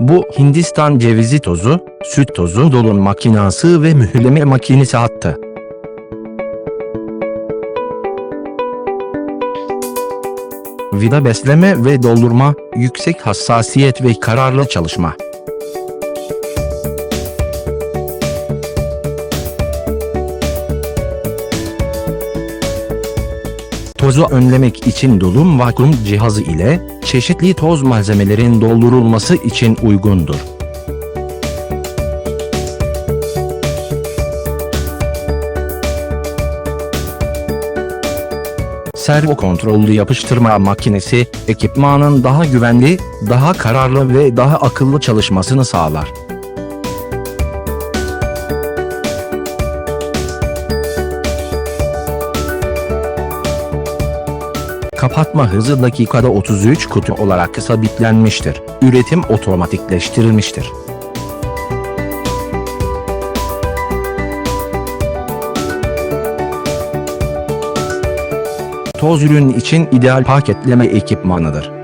Bu Hindistan cevizi tozu, süt tozu dolum makinası ve mühürleme makinesi hattı. Vida besleme ve doldurma, yüksek hassasiyet ve kararlı çalışma. Tozu önlemek için dolum vakum cihazı ile çeşitli toz malzemelerin doldurulması için uygundur. Servo kontrollü yapıştırma makinesi, ekipmanın daha güvenli, daha kararlı ve daha akıllı çalışmasını sağlar. Kapatma hızı dakikada 33 kutu olarak sabitlenmiştir. Üretim otomatikleştirilmiştir. Toz ürün için ideal paketleme ekipmanıdır.